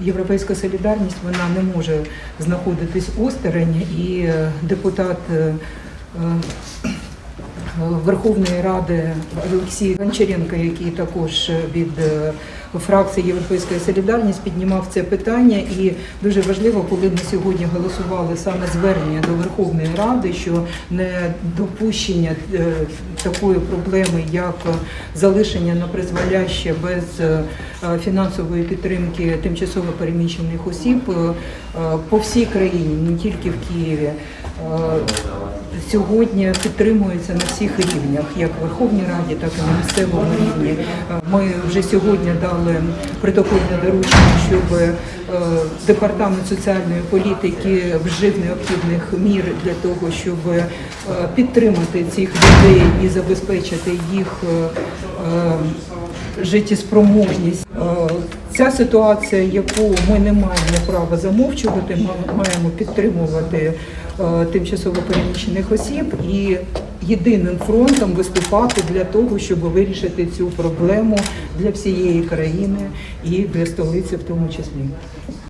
Європейська солідарність вона не може знаходитись осторонь, і е, депутат е, е, Верховної Ради Олексій Гончаренко, який також від е, фракції Європейська Солідарність піднімав це питання. І дуже важливо, коли ми сьогодні голосували саме звернення до Верховної Ради, що не допущення е, такої проблеми, як залишення на призволяще без е, фінансової підтримки тимчасово переміщених осіб по всій країні, не тільки в Києві. Сьогодні підтримується на всіх рівнях, як в Верховній Раді, так і на місцевому рівні. Ми вже сьогодні дали протокольне доручення, щоб е, департамент соціальної політики вжив необхідних мір для того, щоб е, підтримати цих людей і забезпечити їх е, життєспроможність. Ця ситуація, яку ми не маємо права замовчувати, ми маємо підтримувати е, тимчасово переміщених осіб і єдиним фронтом виступати для того, щоб вирішити цю проблему для всієї країни і для столиці в тому числі.